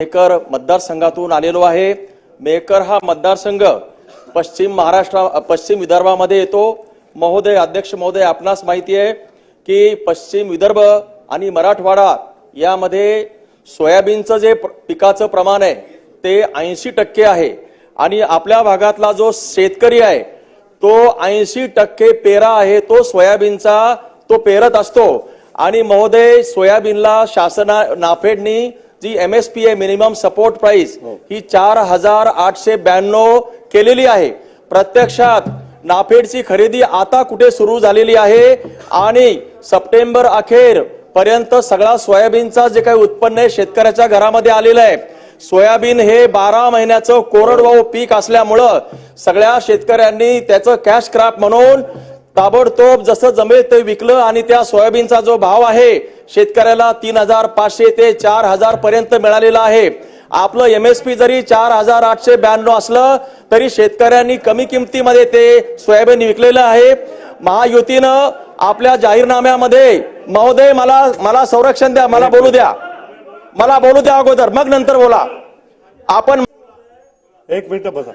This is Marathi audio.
मेकर मतदारसंघातून आलेलो आहे. मेकर हा मतदारसंघ पश्चिम महाराष्ट्र पश्चिम विदर्भामध्ये येतो. महोदय अध्यक्ष महोदय आपणास माहिती आहे की पश्चिम विदर्भ आणि मराठवाडा यामध्ये सोयाबीनचं जे पिकाचं प्रमाण आहे ते ऐंशी टक्के आहे. आणि आपल्या भागातला जो शेतकरी आहे तो ऐंशी टक्के पेरा आहे तो सोयाबीनचा तो पेरत असतो. आणि महोदय सोयाबीनला शासना नाफेडनी जी एम एस पी आहे मिनिमम सपोर्ट प्राइस ही. चार हजार आठशे ब्याण्णव केलेली आहे. प्रत्यक्षात नाफेडची खरेदी आता कुठे सुरू झालेली आहे आणि सप्टेंबर अखेर पर्यंत सगळा सोयाबीनचा जे काही उत्पन्न आहे शेतकऱ्याच्या घरामध्ये आलेलं आहे. सोयाबीन हे बारा महिन्याचं कोरडवाहू पीक असल्यामुळं सगळ्या शेतकऱ्यांनी त्याचं कॅश क्रॉप म्हणून ताबडतोब जसं जमेल ते विकलं आणि त्या सोयाबीनचा जो भाव आहे शेतकऱ्याला तीन हजार पाचशे ते चार हजार पर्यंत मिळालेला आहे. आपलं एम एस पी जरी चार हजार आठशे ब्याण्णव असलं तरी शेतकऱ्यांनी कमी किमतीमध्ये ते सोयाबीन विकलेलं आहे. महायुतीनं आपल्या जाहीरनाम्यामध्ये महोदय मला मला संरक्षण द्या मला बोलू द्या. मला बोलू द्या अगोदर मग नंतर बोला. आपण एक मिनिट बसा.